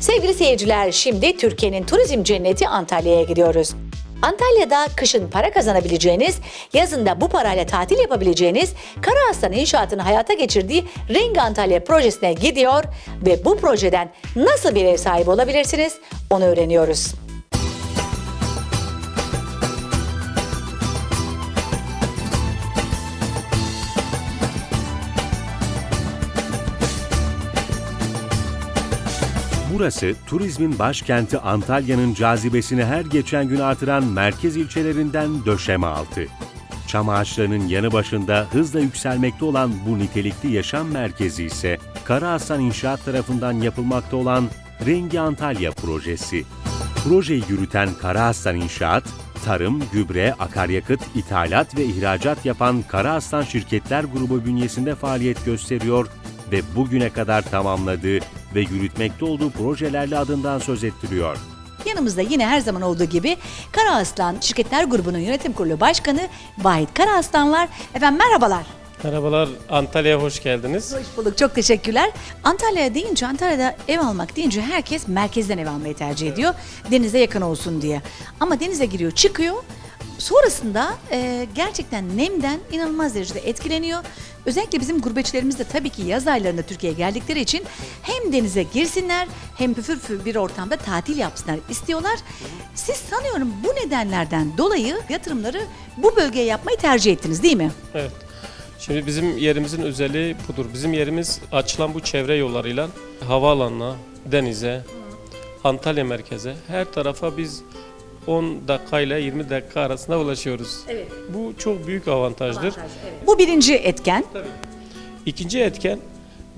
Sevgili seyirciler, şimdi Türkiye'nin turizm cenneti Antalya'ya gidiyoruz. Antalya'da kışın para kazanabileceğiniz, yazında bu parayla tatil yapabileceğiniz Kara Aslan İnşaat'ın hayata geçirdiği Rengi Antalya projesine gidiyor ve bu projeden nasıl bir ev sahibi olabilirsiniz onu öğreniyoruz. Burası turizmin başkenti Antalya'nın cazibesini her geçen gün artıran merkez ilçelerinden Döşemealtı. Çam ağaçlarının yanı başında hızla yükselmekte olan bu nitelikli yaşam merkezi ise Kara Hasan İnşaat tarafından yapılmakta olan Rengi Antalya projesi. Projeyi yürüten Kara Hasan İnşaat, tarım, gübre, akaryakıt, ithalat ve ihracat yapan Kara Aslan Şirketler Grubu bünyesinde faaliyet gösteriyor ve bugüne kadar tamamladığı ve yürütmekte olduğu projelerle adından söz ettiriyor. Yanımızda yine her zaman olduğu gibi Kara Aslan Şirketler Grubu'nun yönetim kurulu başkanı Vahit Kara Aslan var. Efendim merhabalar. Merhabalar, Antalya'ya hoş geldiniz. Hoş bulduk. Çok teşekkürler. Antalya deyince, Antalya'da ev almak deyince herkes merkezden ev almayı tercih ediyor. Denize yakın olsun diye. Ama denize giriyor, çıkıyor. Sonrasında e, gerçekten nemden inanılmaz derecede etkileniyor. Özellikle bizim gurbetçilerimiz de tabii ki yaz aylarında Türkiye'ye geldikleri için hem denize girsinler hem püfür püfür bir ortamda tatil yapsınlar istiyorlar. Siz sanıyorum bu nedenlerden dolayı yatırımları bu bölgeye yapmayı tercih ettiniz değil mi? Evet. Şimdi bizim yerimizin özelliği budur. Bizim yerimiz açılan bu çevre yollarıyla havaalanına, denize, Antalya merkeze her tarafa biz 10 dakika ile 20 dakika arasında ulaşıyoruz. Evet. Bu çok büyük avantajdır. Bu birinci etken. İkinci etken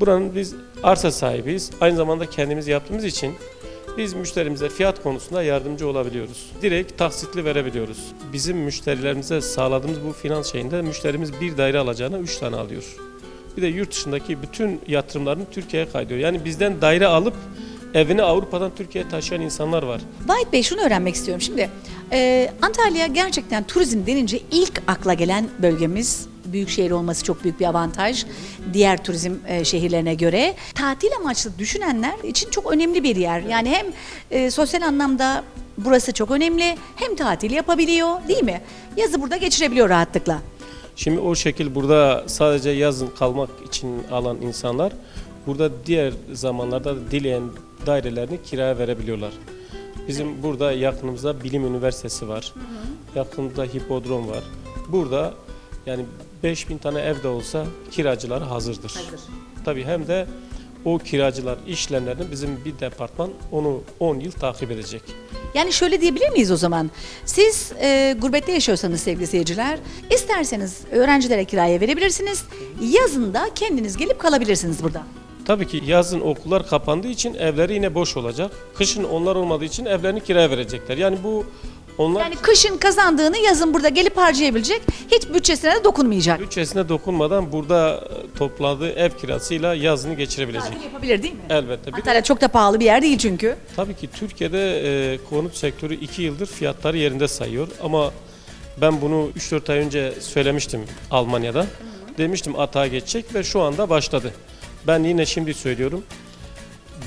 buranın biz arsa sahibiyiz. Aynı zamanda kendimiz yaptığımız için biz müşterimize fiyat konusunda yardımcı olabiliyoruz. Direkt taksitli verebiliyoruz. Bizim müşterilerimize sağladığımız bu finans şeyinde müşterimiz bir daire alacağına 3 tane alıyor. Bir de yurt dışındaki bütün yatırımlarını Türkiye'ye kaydıyor. Yani bizden daire alıp evini Avrupa'dan Türkiye'ye taşıyan insanlar var. Vahit Bey şunu öğrenmek istiyorum. Şimdi e, Antalya gerçekten turizm denince ilk akla gelen bölgemiz. Büyük şehir olması çok büyük bir avantaj. Diğer turizm e, şehirlerine göre. Tatil amaçlı düşünenler için çok önemli bir yer. Yani hem e, sosyal anlamda burası çok önemli hem tatil yapabiliyor değil mi? Yazı burada geçirebiliyor rahatlıkla. Şimdi o şekil burada sadece yazın kalmak için alan insanlar burada diğer zamanlarda da dileyen dairelerini kiraya verebiliyorlar. Bizim burada yakınımızda Bilim Üniversitesi var. Yakınımızda hipodrom var. Burada yani 5000 tane ev de olsa kiracılar hazırdır. Tabii hem de o kiracılar işlemlerini bizim bir departman onu 10 yıl takip edecek. Yani şöyle diyebilir miyiz o zaman? Siz e, gurbette yaşıyorsanız sevgili seyirciler, isterseniz öğrencilere kiraya verebilirsiniz. Yazın da kendiniz gelip kalabilirsiniz burada. Tabii ki yazın okullar kapandığı için evleri yine boş olacak. Kışın onlar olmadığı için evlerini kiraya verecekler. Yani bu onlar Yani kışın kazandığını yazın burada gelip harcayabilecek, hiç bütçesine de dokunmayacak. bütçesine dokunmadan burada e, topladığı ev kirasıyla yazını geçirebilecek. Tatil yapabilir değil mi? Elbette. Bir de, Antalya çok da pahalı bir yer değil çünkü. tabii ki Türkiye'de e, konut sektörü 2 yıldır fiyatları yerinde sayıyor ama ben bunu 3-4 ay önce söylemiştim Almanya'da. Demiştim atağa geçecek ve şu anda başladı. Ben yine şimdi söylüyorum.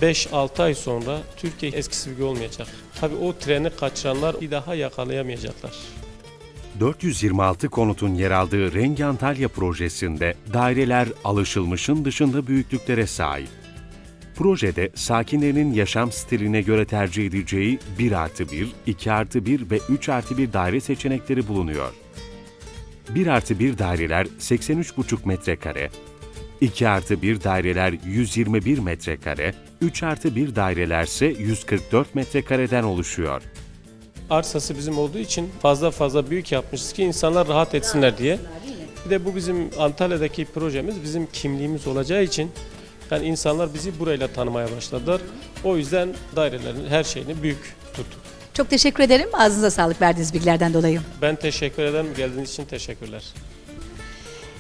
5-6 ay sonra Türkiye eskisi gibi olmayacak. Tabii o treni kaçıranlar bir daha yakalayamayacaklar. 426 konutun yer aldığı Rengi Antalya projesinde daireler alışılmışın dışında büyüklüklere sahip. Projede sakinlerin yaşam stiline göre tercih edeceği 1 artı 1, 2 artı 1 ve 3 artı 1 daire seçenekleri bulunuyor. 1 artı 1 daireler 83,5 metrekare, 2 artı 1 daireler 121 metrekare, 3 artı 1 dairelerse 144 metrekareden oluşuyor. Arsası bizim olduğu için fazla fazla büyük yapmışız ki insanlar rahat etsinler diye. Bir de bu bizim Antalya'daki projemiz bizim kimliğimiz olacağı için yani insanlar bizi burayla tanımaya başladılar. O yüzden dairelerin her şeyini büyük tuttuk. Çok teşekkür ederim. Ağzınıza sağlık verdiğiniz bilgilerden dolayı. Ben teşekkür ederim. Geldiğiniz için teşekkürler.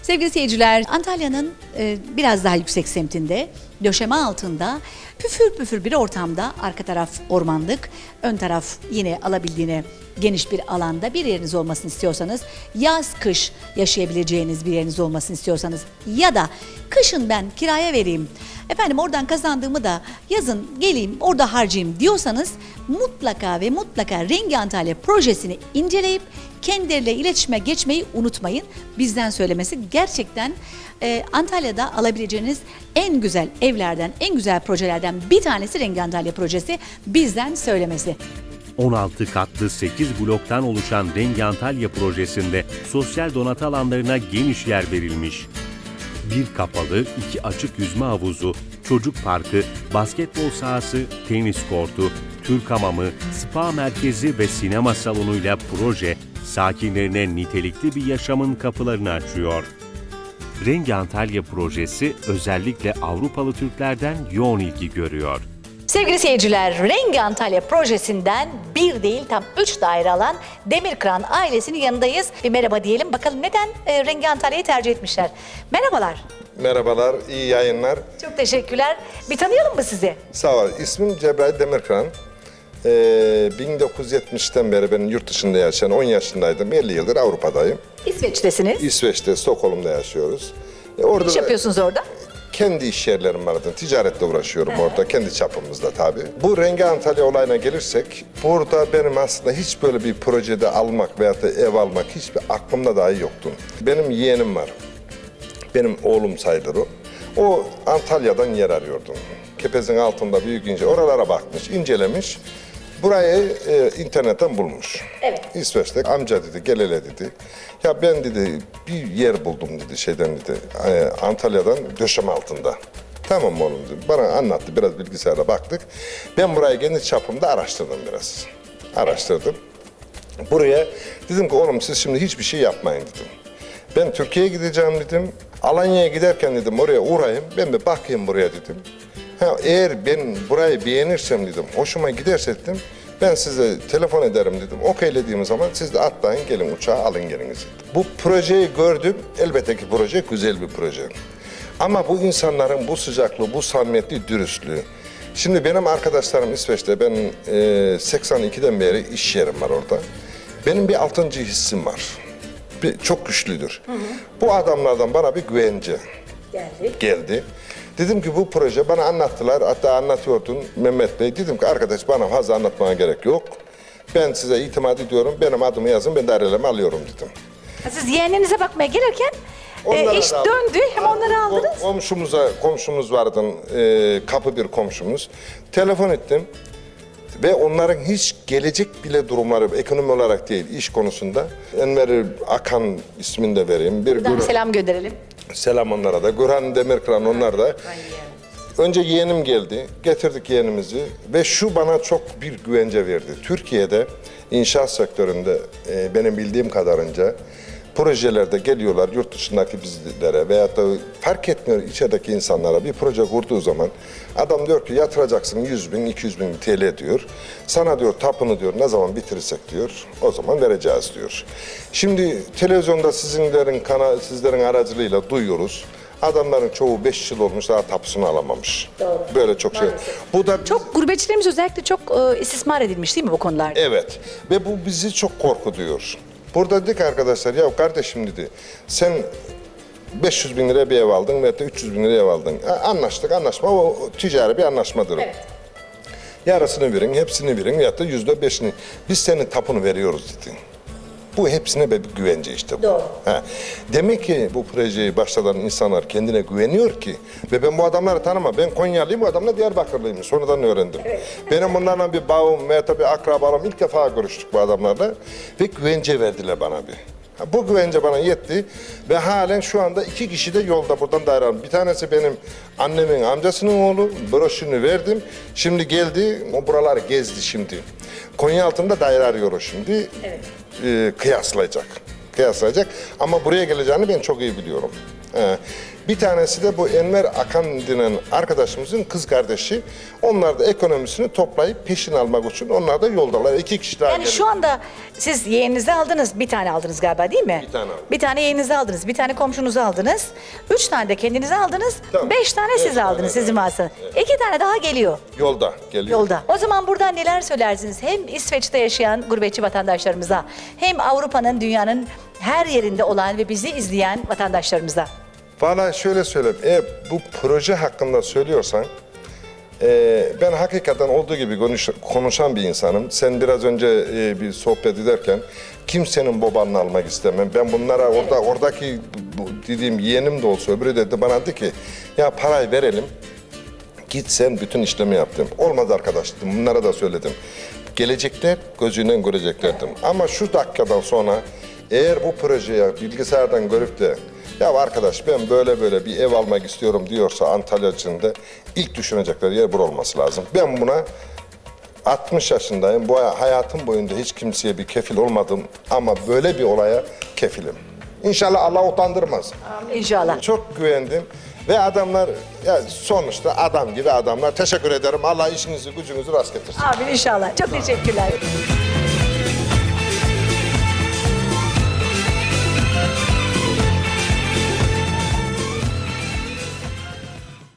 Sevgili seyirciler, Antalya'nın e, biraz daha yüksek semtinde, döşeme altında, püfür püfür bir ortamda arka taraf ormanlık, ön taraf yine alabildiğine geniş bir alanda bir yeriniz olmasını istiyorsanız, yaz kış yaşayabileceğiniz bir yeriniz olmasını istiyorsanız ya da kışın ben kiraya vereyim, efendim oradan kazandığımı da yazın geleyim orada harcayayım diyorsanız mutlaka ve mutlaka Rengi Antalya projesini inceleyip kendileriyle iletişime geçmeyi unutmayın. Bizden söylemesi gerçekten e, Antalya'da alabileceğiniz en güzel evlerden, en güzel projelerden bir tanesi Rengi Antalya projesi bizden söylemesi. 16 katlı 8 bloktan oluşan Rengi Antalya projesinde sosyal donatı alanlarına geniş yer verilmiş. Bir kapalı, iki açık yüzme havuzu, çocuk parkı, basketbol sahası, tenis kortu, Türk hamamı, spa merkezi ve sinema salonuyla proje sakinlerine nitelikli bir yaşamın kapılarını açıyor. Rengi Antalya projesi özellikle Avrupalı Türklerden yoğun ilgi görüyor. Sevgili seyirciler, Rengi Antalya projesinden bir değil tam üç daire alan Demirkıran ailesinin yanındayız. Bir merhaba diyelim. Bakalım neden e, Rengi Antalya'yı tercih etmişler? Merhabalar. Merhabalar, iyi yayınlar. Çok teşekkürler. Bir tanıyalım mı sizi? Sağ ol. İsmim Cebrail Demirkıran. Ee, 1970'ten beri ben yurt dışında yaşayan 10 yaşındaydım. 50 yıldır Avrupa'dayım. İsveç'tesiniz. İsveç'te, Stockholm'da yaşıyoruz. Ee, orada Ne iş da yapıyorsunuz orada? Kendi iş yerlerim vardı. Ticaretle uğraşıyorum orada, kendi çapımızda tabii. Bu Rengi Antalya olayına gelirsek, burada benim aslında hiç böyle bir projede almak veyahut da ev almak hiçbir aklımda dahi yoktu. Benim yeğenim var. Benim oğlum sayılır o. O Antalya'dan yer arıyordu. Kepez'in altında büyük ince. Oralara bakmış, incelemiş. Burayı e, internetten bulmuş. Evet. İsveç'te amca dedi, gel hele dedi. Ya ben dedi bir yer buldum dedi şeyden dedi. e, Antalya'dan döşem altında. Tamam oğlum dedim. Bana anlattı biraz bilgisayara baktık. Ben burayı kendi çapımda araştırdım biraz. Araştırdım. Buraya dedim ki oğlum siz şimdi hiçbir şey yapmayın dedim. Ben Türkiye'ye gideceğim dedim. Alanya'ya giderken dedim oraya uğrayayım. Ben bir bakayım buraya dedim. Ha, eğer ben burayı beğenirsem dedim, hoşuma giderse dedim, ben size telefon ederim dedim. Okeylediğim zaman siz de atlayın gelin uçağa alın geliniz. dedim. Bu projeyi gördüm. Elbette ki proje güzel bir proje. Ama bu insanların bu sıcaklığı, bu samimiyetli dürüstlüğü. Şimdi benim arkadaşlarım İsveç'te, ben e, 82'den beri iş yerim var orada. Benim bir altıncı hissim var. Bir, çok güçlüdür. Bu adamlardan bana bir güvence Geldi. geldi. Dedim ki bu proje bana anlattılar. Hatta anlatıyordun Mehmet Bey. Dedim ki arkadaş bana fazla anlatmana gerek yok. Ben size itimat ediyorum. Benim adımı yazın. Ben dairelerimi alıyorum dedim. Siz yeğeninize bakmaya gelirken e, Onlara iş da aldım. döndü hem onları Kom- aldınız. Komşumuza, komşumuz vardı. e, kapı bir komşumuz. Telefon ettim. Ve onların hiç gelecek bile durumları ekonomi olarak değil iş konusunda. Enver Akan ismini de vereyim. Bir Buradan guru- selam gönderelim. Selam onlara da. Gürhan Demirkıran onlar da. Önce yeğenim geldi. Getirdik yeğenimizi. Ve şu bana çok bir güvence verdi. Türkiye'de inşaat sektöründe e, benim bildiğim kadarınca projelerde geliyorlar yurt dışındaki bizlere veyahut da fark etmiyor içerideki insanlara bir proje kurduğu zaman adam diyor ki yatıracaksın 100 bin 200 bin TL diyor. Sana diyor tapını diyor ne zaman bitirirsek diyor o zaman vereceğiz diyor. Şimdi televizyonda sizinlerin kana, sizlerin aracılığıyla duyuyoruz. Adamların çoğu 5 yıl olmuş daha tapusunu alamamış. Böyle çok şey. Bu da Çok gurbetçilerimiz özellikle çok e, istismar edilmiş değil mi bu konularda? Evet ve bu bizi çok korkutuyor. Burada dedik arkadaşlar ya kardeşim dedi sen 500 bin liraya bir ev aldın veyahut da 300 bin liraya ev aldın. Anlaştık anlaşma o ticari bir anlaşmadır o. Yarısını verin hepsini verin veyahut da yüzde beşini. Biz senin tapını veriyoruz dedi. Bu hepsine bir güvence işte bu. Doğru. Ha. Demek ki bu projeyi başlatan insanlar kendine güveniyor ki ve ben bu adamları tanımam. Ben Konyalıyım, bu adamlar Diyarbakırlıyım. Sonradan öğrendim. Benim bunlarla bir bağım veya bir akrabalığım ilk defa görüştük bu adamlarla ve güvence verdiler bana bir. Ha, Bu güvence bana yetti ve halen şu anda iki kişi de yolda buradan daire aldım. Bir tanesi benim annemin amcasının oğlu. Broşürünü verdim. Şimdi geldi, o buraları gezdi şimdi. Konya altında daire arıyor o şimdi. e, kıyaslayacak. Kıyaslayacak. Ama buraya geleceğini ben çok iyi biliyorum. Ee, Bir tanesi de bu Enver Akan denen arkadaşımızın kız kardeşi. Onlar da ekonomisini toplayıp peşin almak için onlar da yoldalar. İki kişi daha Yani geliyor. şu anda siz yeğeninizi aldınız. Bir tane aldınız galiba değil mi? Bir tane aldım. Bir tane yeğeninizi aldınız. Bir tane komşunuzu aldınız. Üç tane de kendinizi aldınız. Tamam. Beş tane Beş siz tane aldınız sizin varsa. İki tane daha geliyor Yolda geliyor. yolda. O zaman buradan neler söylersiniz? Hem İsveç'te yaşayan gurbetçi vatandaşlarımıza hem Avrupa'nın, dünyanın her yerinde olan ve bizi izleyen vatandaşlarımıza. Valla şöyle söyleyeyim. Eğer bu proje hakkında söylüyorsan e, ben hakikaten olduğu gibi konuş- konuşan bir insanım. Sen biraz önce e, bir sohbet ederken kimsenin babanını almak istemem. Ben bunlara orada oradaki bu, dediğim yeğenim de olsa öbürü dedi bana dedi ki ya parayı verelim. Git sen bütün işlemi yaptım. Olmaz arkadaş dedim. Bunlara da söyledim. Gelecekler gözüyle görecekler dedim. Ama şu dakikadan sonra eğer bu projeye bilgisayardan görüp de ya arkadaş ben böyle böyle bir ev almak istiyorum diyorsa Antalya içinde ilk düşünecekleri yer bura olması lazım. Ben buna 60 yaşındayım. Bu hayatım boyunca hiç kimseye bir kefil olmadım ama böyle bir olaya kefilim. İnşallah Allah utandırmaz. İnşallah. Çok güvendim ve adamlar ya sonuçta adam gibi adamlar. Teşekkür ederim. Allah işinizi gücünüzü rast getirsin. Amin inşallah. Çok teşekkürler.